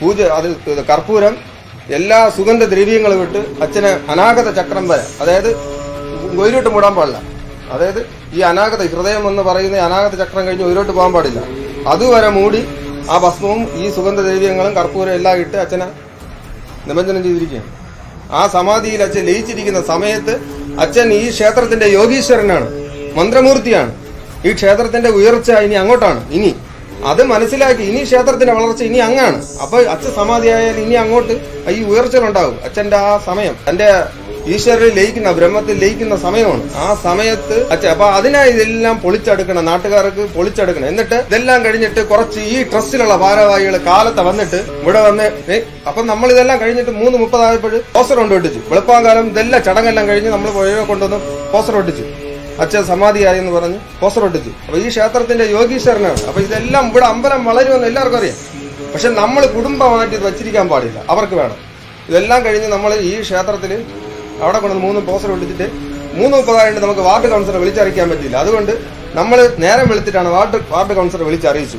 പൂജ അത് കർപ്പൂരം എല്ലാ സുഗന്ധ ദ്രവ്യങ്ങളും ഇട്ട് അച്ഛനെ അനാഗത ചക്രം വരെ. അതായത് ഒരിട്ട് മൂടാൻ പാടില്ല. അതായത് ഈ അനാഗത ഹൃദയം എന്ന് പറയുന്ന അനാഗത ചക്രം കഴിഞ്ഞ് ഒരിട്ട് പോകാൻ പാടില്ല. അതുവരെ മൂടി ആ ഭസ്മവും ഈ സുഗന്ധ ദ്രവ്യങ്ങളും കർപ്പൂരം എല്ലാം ഇട്ട് അച്ഛനെ നിമഞ്ജനം ചെയ്തിരിക്കുകയാണ്. ആ സമാധിയിൽ അച്ഛൻ ലയിച്ചിരിക്കുന്ന സമയത്ത് അച്ഛൻ ഈ ക്ഷേത്രത്തിന്റെ യോഗീശ്വരനാണ് മന്ത്രമൂർത്തിയാണ്. ഈ ക്ഷേത്രത്തിന്റെ ഉയർച്ച ഇനി അങ്ങോട്ടാണ് ഇനി. അത് മനസ്സിലാക്കി. ഇനി ക്ഷേത്രത്തിന്റെ വളർച്ച ഇനി അങ്ങാണ്. അപ്പൊ അച്ഛൻ സമാധിയായാൽ ഇനി അങ്ങോട്ട് ഈ ഉയർച്ചകളുണ്ടാവും അച്ഛന്റെ ആ സമയം തന്റെ ഈശ്വരനിൽ ലയിക്കുന്ന ബ്രഹ്മത്തിൽ ലയിക്കുന്ന സമയമാണ്. ആ സമയത്ത് അച്ഛൻ അപ്പൊ അതിനായി ഇതെല്ലാം പൊളിച്ചെടുക്കണം നാട്ടുകാർക്ക് പൊളിച്ചെടുക്കണം. എന്നിട്ട് ഇതെല്ലാം കഴിഞ്ഞിട്ട് കുറച്ച് ഈ ട്രസ്റ്റിലുള്ള ഭാരവാഹികൾ കാലത്തെ വന്നിട്ട് ഇവിടെ വന്ന് അപ്പൊ നമ്മൾ ഇതെല്ലാം കഴിഞ്ഞിട്ട് മൂന്ന് മുപ്പതായപ്പോൾ പോസ്റ്റർ കൊണ്ട് വെളുപ്പാങ്കാലം ഇതെല്ലാം ചടങ്ങെല്ലാം കഴിഞ്ഞ് നമ്മൾ കൊണ്ടുവന്ന് പോസ്റ്റർ ഒട്ടിച്ചു. അച്ഛൻ സമാധിയായി എന്ന് പറഞ്ഞ്. പോസ്റ്റർ ഒട്ടിച്ചു അപ്പൊ ഈ ക്ഷേത്രത്തിന്റെ യോഗീശ്വരനാണ്. അപ്പൊ ഇതെല്ലാം ഇവിടെ അമ്പലം വളരുമെന്ന് എല്ലാവർക്കും അറിയാം. പക്ഷെ നമ്മൾ കുടുംബമായിട്ട് ഇത് വച്ചിരിക്കാൻ പാടില്ല. അവർക്ക് വേണം. ഇതെല്ലാം കഴിഞ്ഞ് നമ്മൾ ഈ ക്ഷേത്രത്തിൽ അവിടെ കൊണ്ട് മൂന്ന് പോസ്റ്റർ ഒട്ടിച്ചിട്ട് മൂന്ന് മുപ്പതായിട്ട് നമുക്ക് വാർഡ് കൗൺസിലർ വിളിച്ചറിയിക്കാൻ പറ്റില്ല അതുകൊണ്ട് നമ്മൾ നേരം വിളിച്ചിട്ടാണ് വാർഡ് വാർഡ് കൗൺസിലറെ വിളിച്ചറിയിച്ചു.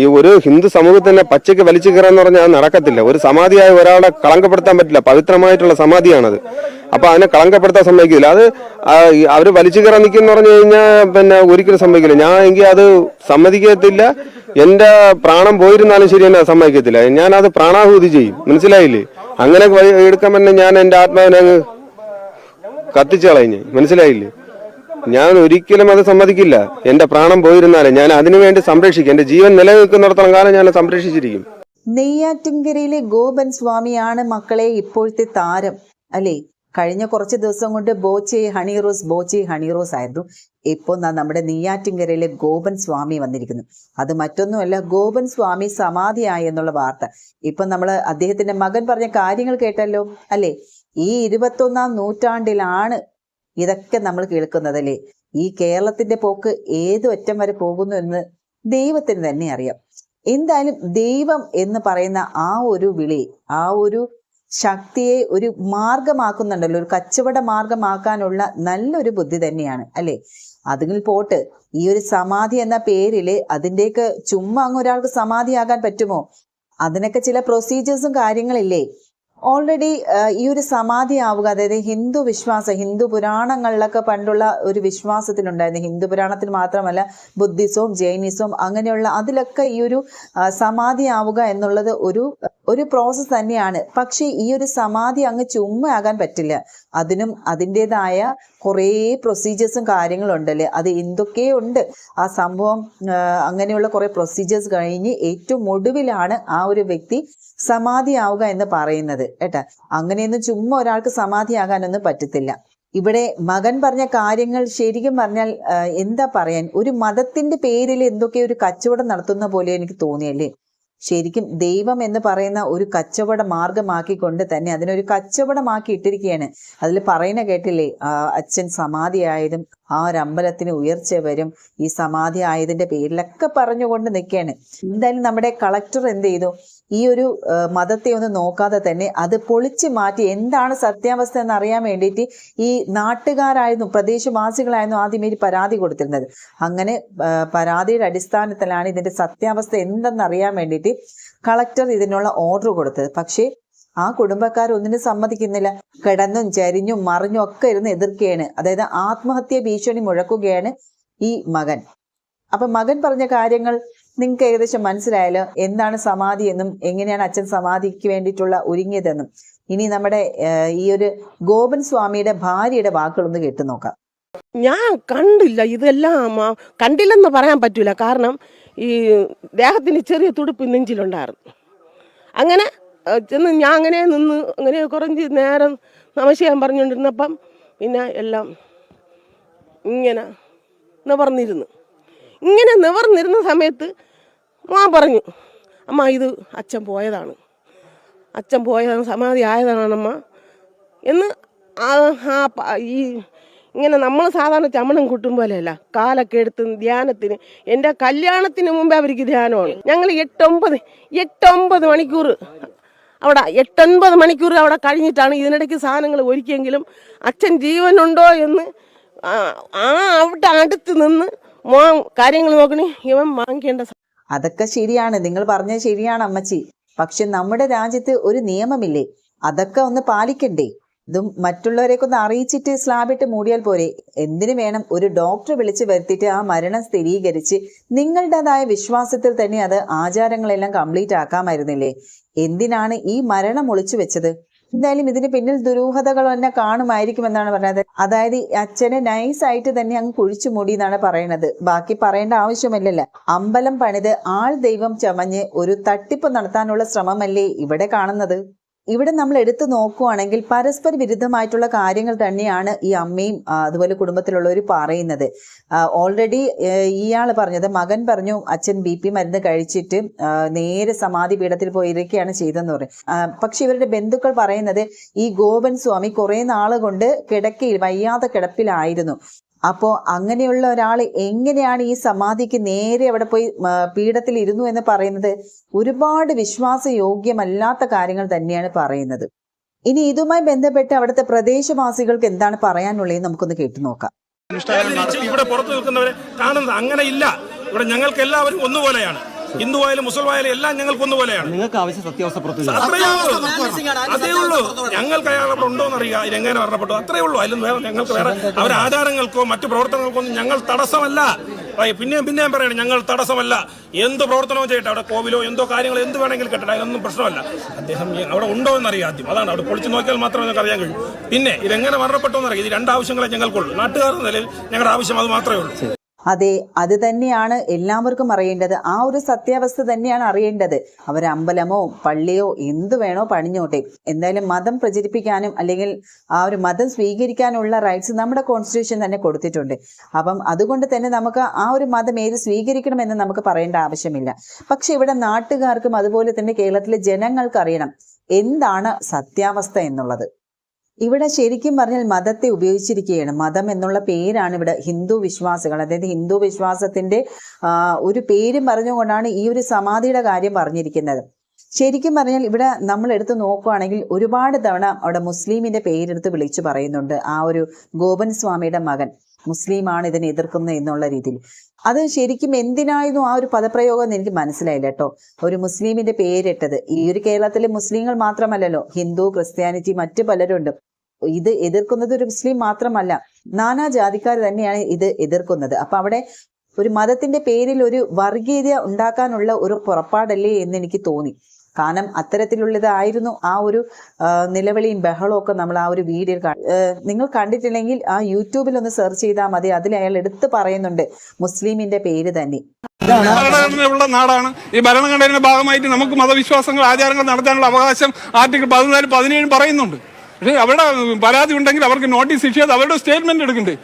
ഈ ഒരു ഹിന്ദു സമൂഹത്തിനെ പച്ചയ്ക്ക് വലിച്ചു കയറാന്ന് പറഞ്ഞാൽ നടക്കത്തില്ല. ഒരു സമാധിയായ ഒരാളെ കളങ്കപ്പെടുത്താൻ പറ്റില്ല. പവിത്രമായിട്ടുള്ള സമാധിയാണത്. അപ്പൊ അതിനെ കളങ്കപ്പെടുത്താൻ സമ്മതിക്കില്ല. അത് അവർ വലിച്ചു കയറാൻ നിൽക്കുന്ന പറഞ്ഞു കഴിഞ്ഞാൽ പിന്നെ ഒരിക്കലും സമ്മതിക്കില്ല. ഞാൻ എങ്കിൽ അത് സമ്മതിക്കത്തില്ല. എന്റെ പ്രാണം പോയിരുന്നാലും ശരി എന്നെ സമ്മതിക്കത്തില്ല. ഞാൻ അത് പ്രാണാഹൂതി ചെയ്യും. മനസ്സിലായില്ലേ? അങ്ങനെ എടുക്കാൻ തന്നെ ഞാൻ എന്റെ ആത്മാവിനെ അങ്ങ് കത്തിച്ചു കളഞ്ഞ്. മനസ്സിലായില്ലേ? ഞാൻ ഒരിക്കലും അത് സമ്മതിക്കില്ല. എന്റെ പ്രാണം പോയിരുന്നാലും ഞാൻ അതിനുവേണ്ടി സംരക്ഷിക്കും. എന്റെ ജീവൻ നിലനിൽക്കുന്നിടത്തോളം കാലം ഞാൻ സംരക്ഷിച്ചിരിക്കും. നെയ്യാറ്റിൻകരയിലെ ഗോപൻ സ്വാമിയാണ് മക്കളെ ഇപ്പോഴത്തെ താരം അല്ലേ? കഴിഞ്ഞ കുറച്ച് ദിവസം കൊണ്ട് ബോച്ചി ഹണി റോസ് ബോച്ചി ഹണി റോസ് ആയിരുന്നു. ഇപ്പോൾ നമ്മുടെ നെയ്യാറ്റിൻകരയിലെ ഗോപൻ സ്വാമി വന്നിരിക്കുന്നു. അത് മറ്റൊന്നുമല്ല ഗോപൻ സ്വാമി സമാധിയായി എന്നുള്ള വാർത്ത. ഇപ്പം നമ്മൾ അദ്ദേഹത്തിന്റെ മകൻ പറഞ്ഞ കാര്യങ്ങൾ കേട്ടല്ലോ അല്ലേ? ഈ ഇരുപത്തൊന്നാം നൂറ്റാണ്ടിലാണ് ഇതൊക്കെ നമ്മൾ കേൾക്കുന്നത് അല്ലേ? ഈ കേരളത്തിന്റെ പോക്ക് ഏത് ഒറ്റം വരെ പോകുന്നു എന്ന് ദൈവത്തിന് തന്നെ അറിയാം. എന്തായാലും ദൈവം എന്ന് പറയുന്ന ആ ഒരു വിളി ആ ഒരു ശക്തിയെ ഒരു മാർഗമാക്കുന്നുണ്ടല്ലോ. ഒരു കച്ചവട മാർഗമാക്കാനുള്ള നല്ലൊരു ബുദ്ധി തന്നെയാണ് അല്ലെ? അതിൽ പോട്ട് ഈ ഒരു സമാധി എന്ന പേരിൽ അതിന്റെയൊക്കെ ചുമ്മാ അങ്ങ് ഒരാൾക്ക് സമാധിയാകാൻ പറ്റുമോ? അതിനൊക്കെ ചില പ്രൊസീജിയേഴ്സും കാര്യങ്ങളില്ലേ? ഓൾറെഡി ഈ ഒരു സമാധി ആവുക അതായത് ഹിന്ദു വിശ്വാസം ഹിന്ദു പുരാണങ്ങളിലൊക്കെ പണ്ടുള്ള ഒരു വിശ്വാസത്തിലുണ്ടായിരുന്നു. ഹിന്ദു പുരാണത്തിൽ മാത്രമല്ല ബുദ്ധിസവും ജൈനിസവും അങ്ങനെയുള്ള അതിലൊക്കെ ഈ ഒരു സമാധി ആവുക എന്നുള്ളത് ഒരു ഒരു പ്രോസസ്സ് തന്നെയാണ്. പക്ഷേ ഈ ഒരു സമാധി അങ്ങ് ചുമ്മാ ആകാൻ പറ്റില്ല. അതിനും അതിന്റെതായ കുറേ പ്രൊസീജിയേഴ്സും കാര്യങ്ങളും ഉണ്ടല്ലേ അത് എന്തൊക്കെയുണ്ട് ആ സംഭവം അങ്ങനെയുള്ള കുറേ പ്രൊസീജിയേഴ്സ് കഴിഞ്ഞ് ഏറ്റവും ഒടുവിലാണ് ആ ഒരു വ്യക്തി സമാധിയാവുക എന്ന് പറയുന്നത്. കേട്ടാ അങ്ങനെയൊന്നും ചുമ്മാ ഒരാൾക്ക് സമാധിയാകാനൊന്നും പറ്റത്തില്ല. ഇവിടെ മകൻ പറഞ്ഞ കാര്യങ്ങൾ ശരിക്കും പറഞ്ഞാൽ എന്താ പറയാൻ? ഒരു മതത്തിന്റെ പേരിൽ എന്തൊക്കെ ഒരു കച്ചവടം നടത്തുന്ന പോലെ എനിക്ക് തോന്നിയല്ലേ? ശരിക്കും ദൈവം എന്ന് പറയുന്ന ഒരു കച്ചവട മാർഗമാക്കിക്കൊണ്ട് തന്നെ അതിനൊരു കച്ചവടമാക്കി ഇട്ടിരിക്കുകയാണ്. അതിൽ പറയുന്ന കേട്ടില്ലേ അച്ഛൻ സമാധിയായതും ആ ഒരു അമ്പലത്തിന് ഉയർച്ച വരും ഈ സമാധി ആയതിന്റെ പേരിലൊക്കെ പറഞ്ഞുകൊണ്ട് നിൽക്കുകയാണ്. എന്തായാലും നമ്മുടെ കളക്ടർ എന്ത് ചെയ്തു? ഈ ഒരു മതത്തെ ഒന്ന് നോക്കാതെ തന്നെ അത് പൊളിച്ചു മാറ്റി എന്താണ് സത്യാവസ്ഥ എന്ന് അറിയാൻ വേണ്ടിയിട്ട് ഈ നാട്ടുകാരായിരുന്നു പ്രദേശവാസികളായിരുന്നു ആദ്യം പരാതി കൊടുത്തിരുന്നത്. അങ്ങനെ പരാതിയുടെ അടിസ്ഥാനത്തിലാണ് ഇതിന്റെ സത്യാവസ്ഥ എന്തെന്ന് അറിയാൻ വേണ്ടിയിട്ട് കളക്ടർ ഇതിനുള്ള ഓർഡർ കൊടുത്തത്. പക്ഷേ ആ കുടുംബക്കാർ ഒന്നിനും സമ്മതിക്കുന്നില്ല. കിടന്നും ചരിഞ്ഞും മറിഞ്ഞും ഒക്കെ ഇരുന്ന് എതിർക്കുകയാണ്. അതായത് ആത്മഹത്യ ഭീഷണി മുഴക്കുകയാണ് ഈ മകൻ. അപ്പൊ മകൻ പറഞ്ഞ കാര്യങ്ങൾ നിങ്ങൾക്ക് ഏകദേശം മനസ്സിലായല്ലോ എന്താണ് സമാധി എന്നും എങ്ങനെയാണ് അച്ഛൻ സമാധിക്ക് വേണ്ടിയിട്ടുള്ള ഒരുങ്ങിയതെന്നും. ഇനി നമ്മുടെ ഈ ഒരു ഗോപൻ സ്വാമിയുടെ ഭാര്യയുടെ വാക്കുകളൊന്ന് കേട്ടു നോക്കാം. ഞാൻ കണ്ടില്ല ഇതെല്ലാം കണ്ടില്ലെന്ന് പറയാൻ പറ്റൂല. കാരണം ഈ ദേഹത്തിന് ചെറിയ തുടുപ്പ് നെഞ്ചിലുണ്ടായിരുന്നു. അങ്ങനെ ചെന്ന് ഞാൻ അങ്ങനെ നിന്ന് അങ്ങനെ കുറഞ്ഞ് നേരം നമശയം പറഞ്ഞുകൊണ്ടിരുന്നപ്പം പിന്നെ എല്ലാം ഇങ്ങനെ നിവർന്നിരുന്നു. ഇങ്ങനെ നിവർന്നിരുന്ന സമയത്ത് മാ പറഞ്ഞു അമ്മ ഇത് അച്ഛൻ പോയതാണ്. അച്ഛൻ പോയതാണ് സമാധി ആയതാണമ്മ. എന്ന് ആ ഈ ഇങ്ങനെ നമ്മൾ സാധാരണ ചമണം കൂട്ടും പോലെയല്ല. കാലൊക്കെ എടുത്ത് ധ്യാനത്തിന് എന്റെ കല്യാണത്തിന് മുമ്പേ അവർക്ക് ധ്യാനമാണ്. ഞങ്ങൾ എട്ടൊമ്പത് എട്ടൊമ്പത് മണിക്കൂർ അവിടെ എട്ടൊൻപത് മണിക്കൂർ അവിടെ കഴിഞ്ഞിട്ടാണ് ഇതിനിടയ്ക്ക് സാധനങ്ങൾ ഒരുക്കിയെങ്കിലും അച്ഛൻ ജീവനുണ്ടോ എന്ന് ആ അവിടെ അടുത്ത് നിന്ന് മോൻ കാര്യങ്ങൾ നോക്കണേ. ഇവൻ വാങ്ങിക്കേണ്ട അതൊക്കെ ശരിയാണ്. നിങ്ങൾ പറഞ്ഞത് ശരിയാണ് അമ്മച്ചി. പക്ഷെ നമ്മുടെ രാജ്യത്ത് ഒരു നിയമമില്ലേ? അതൊക്കെ ഒന്ന് പാലിക്കണ്ടേ? ഇതും മറ്റുള്ളവരെയൊക്കെ ഒന്ന് അറിയിച്ചിട്ട് സ്ലാബിട്ട് മൂടിയാൽ പോരെ. എന്തിനു വേണം ഒരു ഡോക്ടറെ വിളിച്ച് വരുത്തിയിട്ട് ആ മരണം സ്ഥിരീകരിച്ച് നിങ്ങളുടേതായ വിശ്വാസത്തിൽ തന്നെ അത് ആചാരങ്ങളെല്ലാം കംപ്ലീറ്റ് ആക്കാമായിരുന്നില്ലേ? എന്തിനാണ് ഈ മരണം ഒളിച്ചു വെച്ചത്? എന്തായാലും ഇതിന് പിന്നിൽ ദുരൂഹതകൾ തന്നെ കാണുമായിരിക്കും എന്നാണ് പറയുന്നത്. അതായത് അച്ഛനെ നൈസായിട്ട് തന്നെ അങ്ങ് കുഴിച്ചു മൂടി എന്നാണ് പറയുന്നത്. ബാക്കി പറയേണ്ട ആവശ്യമില്ലല്ലോ. അമ്പലം പണിത് ആൾ ദൈവം ചമഞ്ഞ് ഒരു തട്ടിപ്പ് നടത്താനുള്ള ശ്രമമല്ലേ ഇവിടെ കാണുന്നത്? ഇവിടെ നമ്മൾ എടുത്തു നോക്കുവാണെങ്കിൽ പരസ്പര വിരുദ്ധമായിട്ടുള്ള കാര്യങ്ങൾ തന്നെയാണ് ഈ അമ്മയും അതുപോലെ കുടുംബത്തിലുള്ളവർ പറയുന്നത്. ഓൾറെഡി ഇയാൾ പറഞ്ഞത് മകൻ പറഞ്ഞു അച്ഛൻ ബി പി മരുന്ന് കഴിച്ചിട്ട് നേരെ സമാധി പീഠത്തിൽ പോയി ഇരിക്കുകയാണ് ചെയ്തതെന്ന് പറയും. പക്ഷെ ഇവരുടെ ബന്ധുക്കൾ പറയുന്നത് ഈ ഗോപൻ സ്വാമി കുറേ നാൾ കൊണ്ട് കിടക്കയിൽ വയ്യാതെ കിടപ്പിലായിരുന്നു. അപ്പോ അങ്ങനെയുള്ള ഒരാൾ എങ്ങനെയാണ് ഈ സമാധിക്ക് നേരെ അവിടെ പോയി പീഠത്തിൽ ഇരുന്നു എന്ന് പറയുന്നത് ഒരുപാട് വിശ്വാസയോഗ്യമല്ലാത്ത കാര്യങ്ങൾ തന്നെയാണ് പറയുന്നത്. ഇനി ഇതുമായി ബന്ധപ്പെട്ട് അവിടുത്തെ പ്രദേശവാസികൾക്ക് എന്താണ് പറയാനുള്ളത് നമുക്കൊന്ന് കേട്ടു നോക്കാം. ഇവിടെ പുറത്തു നിൽക്കുന്നവരെ കാണുന്നത് അങ്ങനെ ഇല്ല. ഇവിടെ ഞങ്ങൾക്ക് എല്ലാവരും ഒന്നുപോലെയാണ്. ഹിന്ദു ആയാലും മുസ്ലിം ആയാലും എല്ലാം ഞങ്ങൾക്ക് ഒന്നുപോലെയാണ് നിങ്ങൾക്ക് ആവശ്യം സത്യാവസ്ഥ പുറത്തു. അത്രയേ ഉള്ളൂ. അതേ ഉള്ളൂ. ഞങ്ങൾക്ക് അയാൾ അവിടെ ഉണ്ടോ എന്നറിയാം ഇതെങ്ങനെ മരണപ്പെട്ടു? അത്രേ ഉള്ളൂ. അതിലും വേറെ ഞങ്ങൾക്ക് വേറെ അവരുടെ ആചാരങ്ങൾക്കോ മറ്റു പ്രവർത്തനങ്ങൾക്കോ ഒന്നും ഞങ്ങൾ തടസ്സമല്ല. അയ്യ, പിന്നെയും പിന്നെയും പറയണം ഞങ്ങൾ തടസ്സമല്ല. എന്ത് പ്രവർത്തനവും ചെയ്യട്ടെ? അവിടെ കോവിലോ എന്തോ കാര്യങ്ങൾ എന്ത് വേണമെങ്കിലും കെട്ടട്ടെ? അതൊന്നും പ്രശ്നമല്ല. അദ്ദേഹം ഈ അവിടെ ഉണ്ടോ എന്നറിയാം ആദ്യം. അതാണ് അവിടെ പൊളിച്ചു നോക്കിയാൽ മാത്രമേ ഞങ്ങൾക്ക് അറിയാൻ കഴിയൂ. പിന്നെ ഇതെങ്ങനെ മരണപ്പെട്ടോ എന്നറിയാം. ഇത് രണ്ട് ആവശ്യങ്ങളെ ഞങ്ങൾക്കുള്ളൂ. നാട്ടുകാർ എന്ന നിലയിൽ ഞങ്ങളുടെ ആവശ്യം അത് മാത്രമേ ഉള്ളൂ. അതെ അത് തന്നെയാണ് എല്ലാവർക്കും അറിയേണ്ടത്. ആ ഒരു സത്യാവസ്ഥ തന്നെയാണ് അറിയേണ്ടത്. അവർ അമ്പലമോ പള്ളിയോ എന്തു വേണോ പണിഞ്ഞോട്ടെ. എന്തായാലും മതം പ്രചരിപ്പിക്കാനും അല്ലെങ്കിൽ ആ ഒരു മതം സ്വീകരിക്കാനുള്ള റൈറ്റ്സ് നമ്മുടെ കോൺസ്റ്റിറ്റ്യൂഷൻ തന്നെ കൊടുത്തിട്ടുണ്ട്. അപ്പം അതുകൊണ്ട് തന്നെ നമുക്ക് ആ ഒരു മതം ഏത് സ്വീകരിക്കണമെന്ന് നമുക്ക് പറയേണ്ട ആവശ്യമില്ല. പക്ഷെ ഇവിടെ നാട്ടുകാർക്കും അതുപോലെ തന്നെ കേരളത്തിലെ ജനങ്ങൾക്ക് അറിയണം എന്താണ് സത്യാവസ്ഥ എന്നുള്ളത്? ഇവിടെ ശരിക്കും പറഞ്ഞാൽ മതത്തെ ഉപയോഗിച്ചിരിക്കുകയാണ്. മതം എന്നുള്ള പേരാണ് ഇവിടെ ഹിന്ദു വിശ്വാസികൾ. അതായത് ഹിന്ദു വിശ്വാസത്തിന്റെ ഒരു പേരും പറഞ്ഞുകൊണ്ടാണ് ഈ ഒരു സമാധിയുടെ കാര്യം പറഞ്ഞിരിക്കുന്നത്. ശരിക്കും പറഞ്ഞാൽ ഇവിടെ നമ്മൾ എടുത്തു നോക്കുകയാണെങ്കിൽ ഒരുപാട് തവണ അവിടെ മുസ്ലിമിന്റെ പേരെടുത്ത് വിളിച്ചു പറയുന്നുണ്ട്. ആ ഒരു ഗോപൻ സ്വാമിയുടെ മകൻ മുസ്ലിമാണ് ഇതിനെ എതിർക്കുന്നത് എന്നുള്ള രീതിയിൽ. അത് ശരിക്കും എന്തിനായിരുന്നു ആ ഒരു പദപ്രയോഗം എന്ന് എനിക്ക് മനസ്സിലായില്ല കേട്ടോ. ഒരു മുസ്ലിമിന്റെ പേരിട്ടത്. ഈ ഒരു കേരളത്തിലെ മുസ്ലിങ്ങൾ മാത്രമല്ലല്ലോ. ഹിന്ദു ക്രിസ്ത്യാനിറ്റി മറ്റു പലരും ഉണ്ട് ഇത് എതിർക്കുന്നത് ഒരു മുസ്ലിം മാത്രമല്ല നാനാ ജാതിക്കാർ തന്നെയാണ് ഇത് എതിർക്കുന്നത്. അപ്പൊ അവിടെ ഒരു മതത്തിന്റെ പേരിൽ ഒരു വർഗീയത ഉണ്ടാക്കാനുള്ള ഒരു പുറപ്പാടല്ലേ എന്ന് എനിക്ക് തോന്നി. കാരണം അത്തരത്തിലുള്ളതായിരുന്നു ആ ഒരു നിലവിളിയും ബഹളവും ഒക്കെ നമ്മൾ ആ ഒരു വീഡിയോ നിങ്ങൾ കണ്ടിട്ടില്ലെങ്കിൽ ആ യൂട്യൂബിൽ ഒന്ന് സെർച്ച് ചെയ്താൽ മതി. അതിൽ അയാൾ എടുത്തു പറയുന്നുണ്ട് മുസ്ലിമിന്റെ പേര് തന്നെ. നാടാണ്. ഈ ഭരണഘടനയുടെ ഭാഗമായിട്ട് നമുക്ക് മതവിശ്വാസങ്ങൾ ആചാരങ്ങൾ നടത്താനുള്ള അവകാശം ആർട്ടിക്കിൾ പതിനാല് പതിനേഴ് പറയുന്നുണ്ട്. പക്ഷേ അവിടെ പരാതി ഉണ്ടെങ്കിൽ അവർക്ക് നോട്ടീസ് ഇഷ്യൂ ചെയ്ത് അവരുടെ സ്റ്റേറ്റ്മെന്റ് എടുക്കണ്ടേ?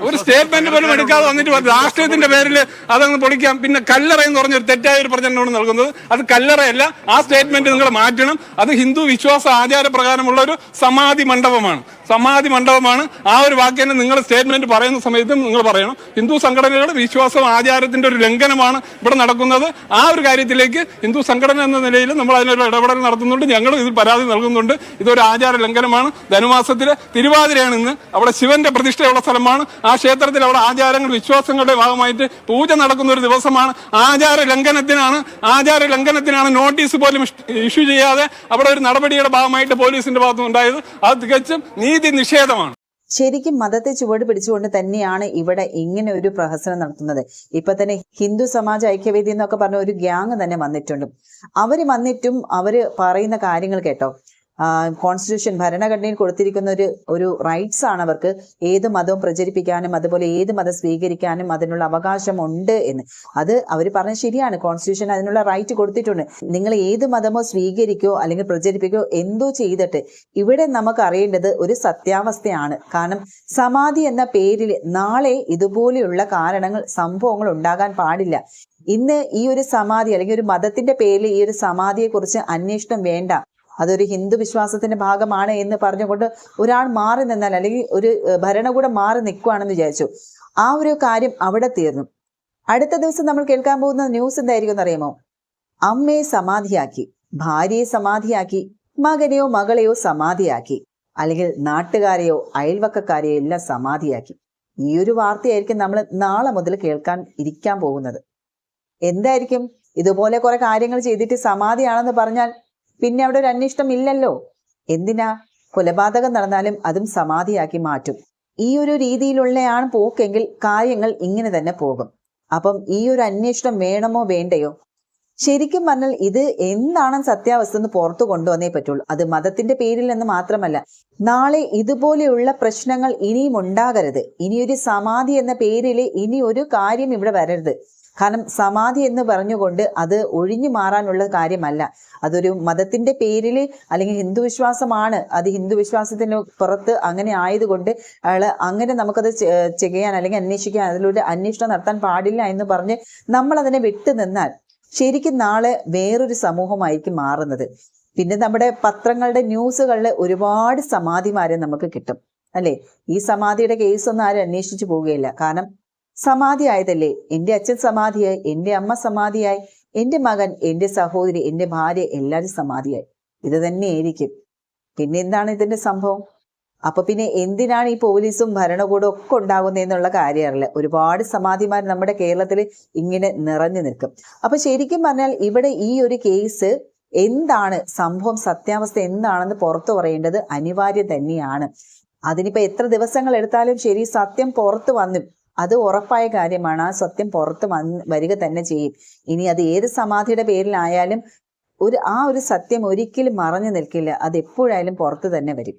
ഒരു സ്റ്റേറ്റ്മെന്റ് പോലും എടുക്കാതെ വന്നിട്ട് രാഷ്ട്രീയത്തിന്റെ പേരിൽ അതങ്ങ് പൊളിക്കാം. പിന്നെ കല്ലറ എന്ന് പറഞ്ഞൊരു തെറ്റായ ഒരു പ്രചരണമാണ് നൽകുന്നത്. അത് കല്ലറയല്ല ആ സ്റ്റേറ്റ്മെന്റ് നിങ്ങൾ മാറ്റണം. അത് ഹിന്ദു വിശ്വാസ ആചാര പ്രകാരമുള്ള ഒരു സമാധി മണ്ഡപമാണ്. സമാധി മണ്ഡപമാണ്. ആ ഒരു വാക്യം നിങ്ങൾ സ്റ്റേറ്റ്മെന്റ് പറയുന്ന സമയത്തും നിങ്ങൾ പറയണം. ഹിന്ദു സംഘടനകളുടെ വിശ്വാസം ആചാരത്തിന്റെ ഒരു ലംഘനമാണ് ഇവിടെ നടക്കുന്നത്. ആ ഒരു കാര്യത്തിലേക്ക് ഹിന്ദു സംഘടന എന്ന നിലയിൽ നമ്മൾ അതിനൊരു ഇടപെടൽ നടത്തുന്നുണ്ട്. ഞങ്ങൾ ഇതിൽ പരാതി നൽകുന്നുണ്ട്. ഇതൊരു ആചാര ലംഘനമാണ്. ധനുമാസത്തിലെ തിരുവാതിരയാണ് ഇന്ന്. അവിടെ ശിവന്റെ പ്രതിഷ്ഠയുള്ള സ്ഥലമാണ്. ആ ക്ഷേത്രത്തിൽ അവിടെ ആചാരങ്ങൾ വിശ്വാസങ്ങളുടെ ഭാഗമായിട്ട് പൂജ നടക്കുന്ന ഒരു ദിവസമാണ്. ആചാര ലംഘനത്തിനാണ് ആചാര ലംഘനത്തിനാണ് നോട്ടീസ് പോലും ഇഷ്യൂ ചെയ്യാതെ അവിടെ ഒരു നടപടിയുടെ ഭാഗമായിട്ട് പോലീസിന്റെ ഭാഗത്തുനിന്ന് ഉണ്ടായത് അത് തികച്ചും നീതി നിഷേധമാണ്. ശരിക്കും മതത്തെ ചുവട് പിടിച്ചുകൊണ്ട് തന്നെയാണ് ഇവിടെ ഇങ്ങനെ ഒരു പ്രഹസനം നടത്തുന്നത്. ഇപ്പൊ തന്നെ ഹിന്ദു സമാജ ഐക്യവേദി എന്നൊക്കെ പറഞ്ഞ ഒരു ഗ്യാങ് തന്നെ വന്നിട്ടുണ്ട്. അവർ വന്നിട്ടും അവർ പറയുന്ന കാര്യങ്ങൾ കേട്ടോ. കോൺസ്റ്റിറ്റ്യൂഷൻ ഭരണഘടനയിൽ കൊടുത്തിരിക്കുന്ന ഒരു ഒരു റൈറ്റ്സ് ആണ് അവർക്ക് ഏത് മതവും പ്രചരിപ്പിക്കാനും അതുപോലെ ഏത് മതം സ്വീകരിക്കാനും അതിനുള്ള അവകാശമുണ്ട് എന്ന്. അത് അവർ പറഞ്ഞ ശരിയാണ്. കോൺസ്റ്റിറ്റ്യൂഷൻ അതിനുള്ള റൈറ്റ് കൊടുത്തിട്ടുണ്ട്. നിങ്ങൾ ഏത് മതമോ സ്വീകരിക്കോ അല്ലെങ്കിൽ പ്രചരിപ്പിക്കോ എന്തോ ചെയ്തിട്ട് ഇവിടെ നമുക്ക് അറിയേണ്ടത് ഒരു സത്യാവസ്ഥയാണ്. കാരണം സമാധി എന്ന പേരിൽ നാളെ ഇതുപോലെയുള്ള കാരണങ്ങൾ സംഭവങ്ങൾ ഉണ്ടാകാൻ പാടില്ല. ഇന്ന് ഈ ഒരു സമാധി അല്ലെങ്കിൽ ഒരു മതത്തിന്റെ പേരിൽ ഈ ഒരു സമാധിയെ കുറിച്ച് അന്വേഷണം വേണ്ട. അതൊരു ഹിന്ദു വിശ്വാസത്തിന്റെ ഭാഗമാണ് എന്ന് പറഞ്ഞുകൊണ്ട് ഒരാൾ മാറി നിന്നാൽ അല്ലെങ്കിൽ ഒരു ഭരണകൂടം മാറി നിൽക്കുകയാണെന്ന് വിചാരിച്ചു. ആ ഒരു കാര്യം അവിടെ തീർന്നു. അടുത്ത ദിവസം നമ്മൾ കേൾക്കാൻ പോകുന്ന ന്യൂസ് എന്തായിരിക്കും എന്നറിയുമോ? അമ്മയെ സമാധിയാക്കി ഭാര്യയെ സമാധിയാക്കി മകനെയോ മകളെയോ സമാധിയാക്കി അല്ലെങ്കിൽ നാട്ടുകാരെയോ അയൽവക്കക്കാരെയോ എല്ലാം സമാധിയാക്കി. ഈ ഒരു വാർത്തയായിരിക്കും നമ്മൾ നാളെ മുതൽ കേൾക്കാൻ ഇരിക്കാൻ പോകുന്നത്. എന്തായിരിക്കും? ഇതുപോലെ കുറെ കാര്യങ്ങൾ ചെയ്തിട്ട് സമാധിയാണെന്ന് പറഞ്ഞാൽ പിന്നെ അവിടെ ഒരു അന്വേഷണം ഇല്ലല്ലോ. എന്തിനാ? കൊലപാതകം നടന്നാലും അതും സമാധിയാക്കി മാറ്റും. ഈ ഒരു രീതിയിലുള്ളയാണ് പോക്കെങ്കിൽ കാര്യങ്ങൾ ഇങ്ങനെ തന്നെ പോകും. അപ്പം ഈ ഒരു അന്വേഷണം വേണമോ വേണ്ടയോ? ശരിക്കും പറഞ്ഞാൽ ഇത് എന്താണ് സത്യാവസ്ഥ എന്ന് പുറത്തു കൊണ്ടുവന്നേ പറ്റുള്ളൂ. അത് മതത്തിന്റെ പേരിൽ എന്ന് മാത്രമല്ല നാളെ ഇതുപോലെയുള്ള പ്രശ്നങ്ങൾ ഇനിയും ഉണ്ടാകരുത്. ഇനിയൊരു സമാധി എന്ന പേരിൽ ഇനി ഒരു കാര്യം ഇവിടെ വരരുത്. കാരണം സമാധി എന്ന് പറഞ്ഞുകൊണ്ട് അത് ഒഴിഞ്ഞു മാറാനുള്ള കാര്യമല്ല. അതൊരു മതത്തിന്റെ പേരിൽ അല്ലെങ്കിൽ ഹിന്ദു വിശ്വാസമാണ് അത് ഹിന്ദു വിശ്വാസത്തിന് പുറത്ത് അങ്ങനെ ആയതുകൊണ്ട് അയാൾ അങ്ങനെ നമുക്കത് ചെയ്യാൻ അല്ലെങ്കിൽ അന്വേഷിക്കാൻ അതിലൂടെ അന്വേഷണം നടത്താൻ പാടില്ല എന്ന് പറഞ്ഞ് നമ്മൾ അതിനെ വിട്ടു നിന്നാൽ ശരിക്കും നാളെ വേറൊരു സമൂഹമായിരിക്കും മാറുന്നത്. പിന്നെ നമ്മുടെ പത്രങ്ങളുടെ ന്യൂസുകളിൽ ഒരുപാട് സമാധിമാരെ നമുക്ക് കിട്ടും. അല്ലേ? ഈ സമാധിയുടെ കേസൊന്നും ആരും അന്വേഷിച്ചു പോവുകയില്ല. കാരണം സമാധി ആയതല്ലേ എന്റെ അച്ഛൻ സമാധിയായി എന്റെ അമ്മ സമാധിയായി എന്റെ മകൻ എന്റെ സഹോദരി എന്റെ ഭാര്യ എല്ലാവരും സമാധിയായി. ഇത് തന്നെയായിരിക്കും പിന്നെ എന്താണ് ഇതിന്റെ സംഭവം? അപ്പൊ പിന്നെ എന്തിനാണ് ഈ പോലീസും ഭരണകൂടവും ഒക്കെ ഉണ്ടാകുന്നതെന്നുള്ള കാര്യമല്ല ഒരുപാട് സമാധിമാർ നമ്മുടെ കേരളത്തിൽ ഇങ്ങനെ നിറഞ്ഞു നിൽക്കും. അപ്പൊ ശരിക്കും പറഞ്ഞാൽ ഇവിടെ ഈ ഒരു കേസ് എന്താണ്? സംഭവം സത്യാവസ്ഥ എന്താണെന്ന് പുറത്തു പറയേണ്ടത് അനിവാര്യം തന്നെയാണ്. അതിനിപ്പോ എത്ര ദിവസങ്ങൾ എടുത്താലും ശരി സത്യം പുറത്തു വന്നു. അത് ഉറപ്പായ കാര്യമാണ്. ആ സത്യം പുറത്ത് വന്ന് വരിക തന്നെ ചെയ്യും. ഇനി അത് ഏത് സമാധിയുടെ പേരിലായാലും ഒരു ആ ഒരു സത്യം ഒരിക്കലും മറഞ്ഞു നിൽക്കില്ല. അത് എപ്പോഴായാലും പുറത്ത് തന്നെ വരും.